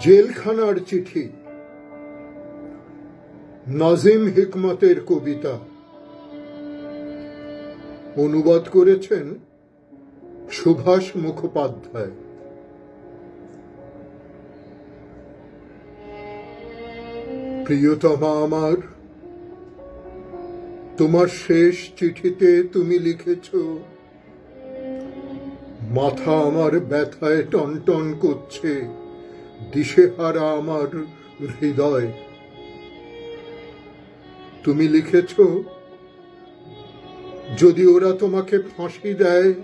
জেলখানার চিঠি। নাজিম হিকমতের কবিতা। অনুবাদ করেছেন সুভাষ মুখোপাধ্যায়। প্রিয়তমা আমার, তোমার শেষ চিঠিতে তুমি লিখেছ, মাথা আমার ব্যথায় টনটন করছে। দিশেহারা আমার হৃদয়। তুমি লিখেছ, যদি ওরা তোমাকে ফাঁসি দেয়,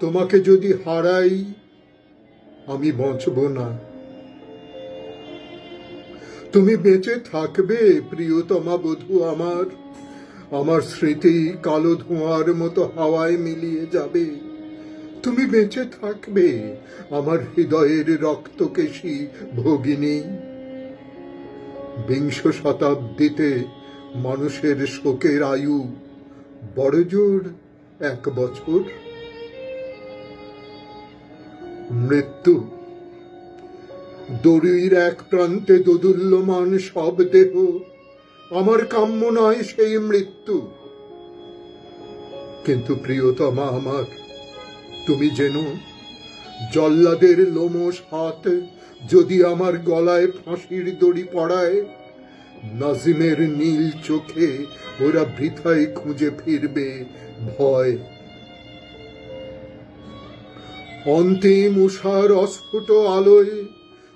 তোমাকে যদি হারাই, আমি বাঁচব না। তুমি বেঁচে থাকবে, প্রিয়তমা বধূ আমার। আমার স্মৃতি কালো ধোঁয়ার মতো হাওয়ায় মিলিয়ে যাবে। তুমি বেঁচে থাকবে। আমার হৃদয়ের রক্তকেশী ভগিনী। বিংশ শতাব্দীতে মানুষের শোকের আয়ু বড় জোর এক বছর। মৃত্যু। দড়ির এক প্রান্তে দোদুল্যমান সব দেহ। আমার কাম্য নয় সেই মৃত্যু। কিন্তু প্রিয়তমা আমার তুমি যেন জল্লাদের লোমস হাত যদি আমার গলায় ফাঁসির দড়ি পড়ায়, নাজিমের নীল চোখে ওরা বৃথায় খুঁজে ফিরবে ভয়। অন্তিম উষার অস্ফুট আলোয়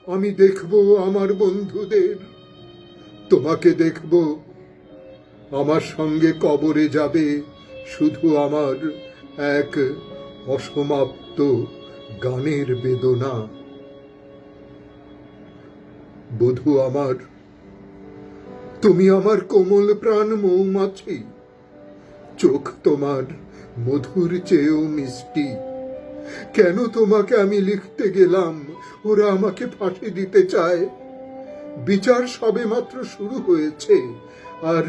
আমি দেখব আমার বন্ধুদের। তোমাকে দেখব, আমার সঙ্গে কবরে যাবে শুধু আমার এক অসমাপ্ত গানের বেদনা। বধু আমার, তুমি আমার কোমল প্রাণ মৌমাছি। চোখ তোমার মধুর চেয়েও মিষ্টি। কেন তোমাকে আমি লিখতে গেলাম? ওরা আমাকে ফাঁসি দিতে চায়। বিচার সবে মাত্র শুরু হয়েছে। আর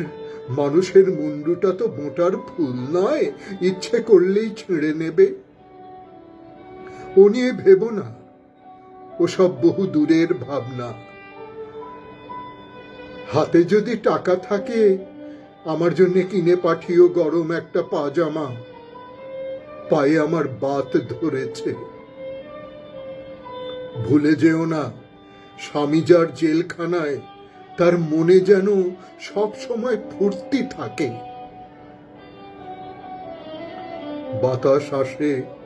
মানুষের মুন্ডুটা তো মোটার ফুল নয়, ইচ্ছে করলেই ছিঁড়ে নেবে। ও নিয়ে ভেবো না। ওসব বহু দূরের ভাবনা। হাতে যদি টাকা থাকে, আমার জন্য কিনে পাঠিও গরম একটা পাজামা। পায়ে আমার বাত ধরেছে। ভুলে যেও না, স্বামী যার জেলখানায়, তার মনে যেন সব সময় ফুর্তি থাকে। বাতাস আসে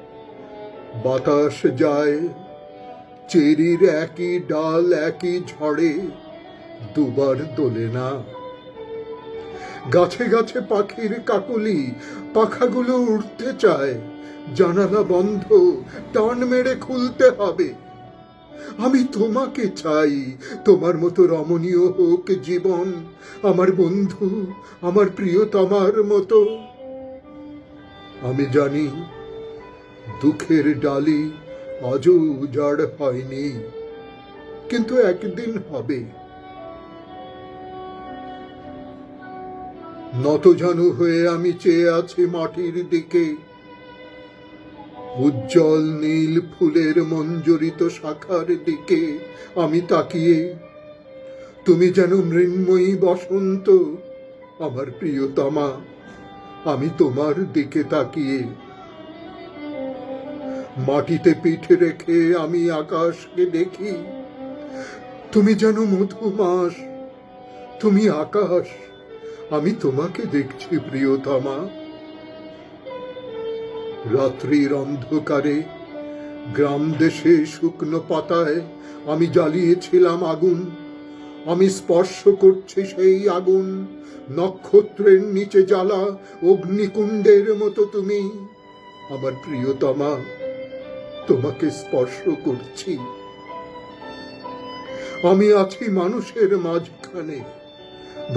বাতাস যায়, চেরির একই ডাল, একই ঝড়ে, দুবার দোলে না। গাছে গাছে পাখির কাকলি, পাখাগুলো উঠতে চায়, জানালা বন্ধ, টান মেরে খুলতে হবে। আমি তোমাকে চাই, তোমার মতো রমণীয় হোক জীবন, আমার বন্ধু, আমার প্রিয়তমার মতো। আমি জানি দুঃখের ডালি আজও উজাড় হয়নি, কিন্তু একদিন হবে। নতজানু হয়ে আমি চেয়ে আছি মাটির দিকে। উজ্জ্বল নীল ফুলের মঞ্জরিত শাখার দিকে আমি তাকিয়ে। তুমি যেন মৃন্ময়ী বসন্ত, আমার প্রিয়তমা, আমি তোমার দিকে তাকিয়ে। মাটিতে পিঠ রেখে আমি আকাশকে দেখি। তুমি যেন মধুমাস, তুমি আকাশ, আমি তোমাকে দেখছি প্রিয়তমা। রাত্রির অন্ধকারে গ্রাম দেশে শুকনো পাতায় আমি জ্বালিয়েছিলাম আগুন। আমি স্পর্শ করছি সেই আগুন, নক্ষত্রের নিচে জ্বালা অগ্নিকুণ্ডের মতো তুমি। আমার প্রিয়তমা তোমাকে স্পর্শ করছি। আমি আছি মানুষের মাঝখানে।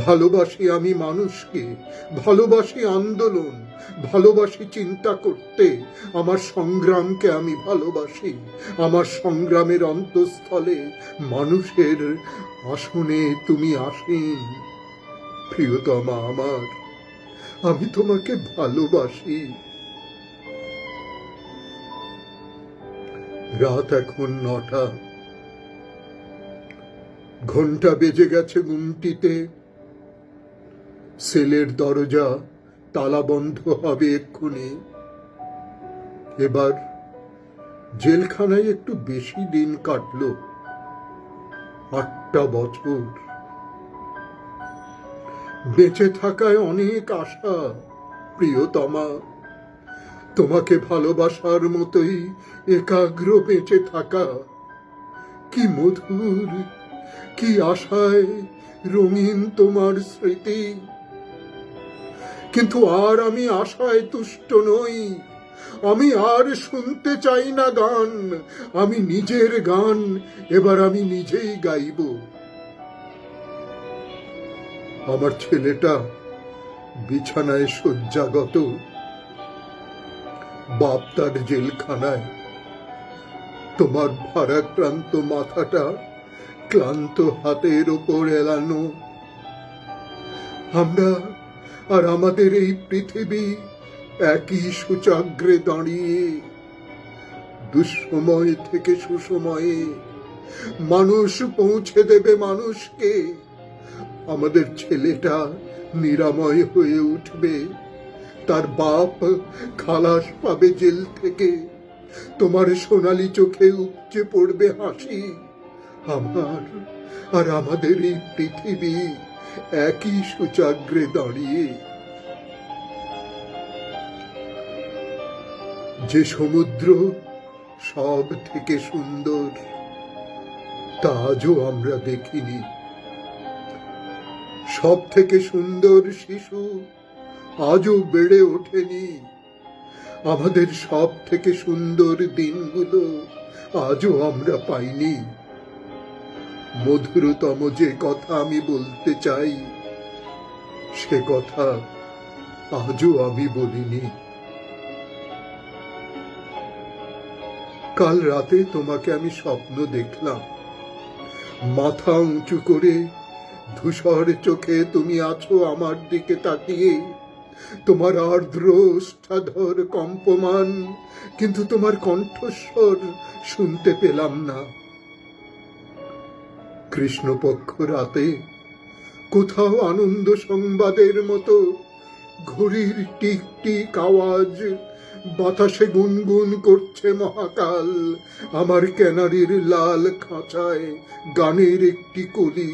ভালোবাসি আমি মানুষকে, ভালোবাসি আন্দোলন, ভালোবাসি চিন্তা করতে। আমার সংগ্রামকে আমি ভালোবাসি। আমার সংগ্রামের অন্তঃস্থলে মানুষের আসনে তুমি আসেন। প্রিয়তমা আমার, আমি তোমাকে ভালোবাসি। রাত এখন নটা। ঘণ্টা বেজে গেছে গুমটিতে সেলের দরজা তালা বন্ধ হবে এক্ষুনি। এবার জেলখানায় একটু বেশি দিন কাটলো। আটটা বছর। বেঁচে থাকায় অনেক আশা, প্রিয়তমা। তোমাকে ভালোবাসার মতোই একাগ্র বেঁচে থাকা। কি মধুর, কি আশায় রঙিন তোমার স্মৃতি। কিন্তু আর আমি আশায় তুষ্ট নই, আমি আর শুনতে চাই না গান, আমি নিজের গান এবার আমি নিজেই গাইব। আমার ছেলেটা বিছানায় শয্যাগত বাপ তার জেলখানায়। তোমার ভারাক্রান্ত মাথাটা ক্লান্ত হাতের ওপর এলানো। আমরা আর আমাদের এই পৃথিবী একই সূচাগ্রে দাঁড়িয়ে, দুঃসময় থেকে সুসময়ে মানুষ পৌঁছে দেবে মানুষকে। আমাদের ছেলেটা নিরাময় হয়ে উঠবে। তার বাপ খালাস পাবে জেল থেকে। তোমার সোনালি চোখে উপচে পড়বে হাসি। আমার আর আমাদের এই পৃথিবী একই সূচাগ্রে দাঁড়িয়ে। যে সমুদ্র সব থেকে সুন্দর তা আজও আমরা দেখিনি। সব থেকে সুন্দর শিশু আজও বেড়ে ওঠেনি। আমাদের সব থেকে সুন্দর দিনগুলো আজও আমরা পাইনি। মধুরতম যে কথা আমি বলতে চাই, সে কথা আজও আমি বলিনি। কাল রাতে তোমাকে আমি স্বপ্ন দেখলাম। মাথা উঁচু করে ধূসর চোখে তুমি আছো আমার দিকে তাকিয়ে। তোমার আর্দ্র ওষ্ঠাধর কম্পমান, কিন্তু তোমার কণ্ঠস্বর শুনতে পেলাম না। কৃষ্ণপক্ষ রাতে কোথাও আনন্দ সংবাদের মতো ঘড়ির টিক টিক আওয়াজ, বাতাসে গুনগুন করছে মহাকাল, আমার ক্যানারির লাল খাঁচায় গানের একটি কলি।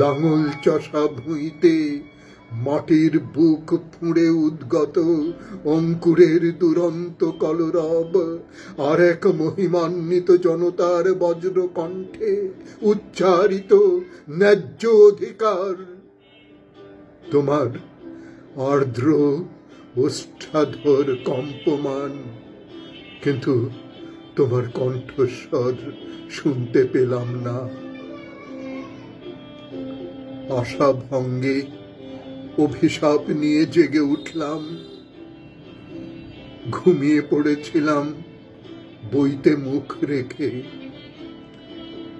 লাঙল চষা ভুঁইতে মাটির বুক ফুঁড়ে উদ্গত, অঙ্কুরের দুরন্ত কলরব। আর এক মহিমান্বিত জনতার বজ্র কণ্ঠে উচ্চারিত ন্যায্য অধিকার। তোমার আর্দ্র ওষ্ঠাধর কম্পমান, কিন্তু তোমার কণ্ঠস্বর শুনতে পেলাম না। আশা ভঙ্গে অভিশাপ নিয়ে জেগে উঠলাম। ঘুমিয়ে পড়েছিলাম বইতে মুখ রেখে।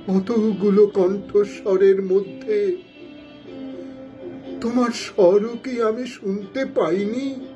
অতগুলো কণ্ঠস্বরের মধ্যে, তোমার স্বরও কি আমি শুনতে পাইনি?